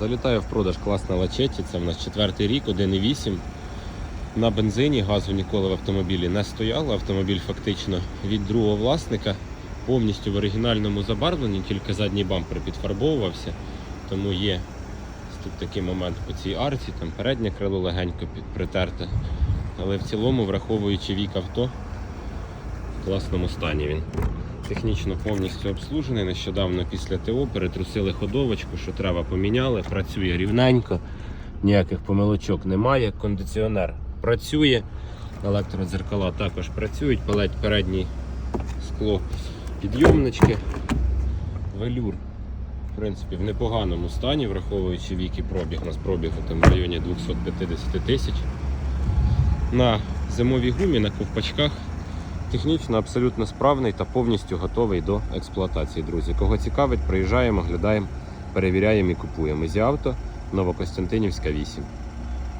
Залітає в продаж класна лачеті. Це в нас четвертий рік, 1,8. На бензині газу ніколи в автомобілі не стояло. Автомобіль фактично від другого власника повністю в оригінальному забарвленні, тільки задній бампер підфарбовувався. Тому є тут такий момент по цій арці, там переднє крило легенько притерте. Але в цілому, враховуючи вік авто, в класному стані він. Технічно повністю обслужений. Нещодавно після ТО перетрусили ходовочку, що треба поміняли. Працює рівненько, ніяких помилочок немає. Кондиціонер працює, електродзеркала також працюють, палеть передній скло підйомнички. Велюр, в принципі, в непоганому стані, враховуючи вік і пробіг. У нас пробіг там в районі 250 тисяч. На зимовій гумі, на ковпачках Технічно абсолютно справний та повністю готовий до експлуатації, друзі. Кого цікавить, приїжджаємо, глядаємо, перевіряємо і купуємо. Зі авто Новокостянтинівська 8.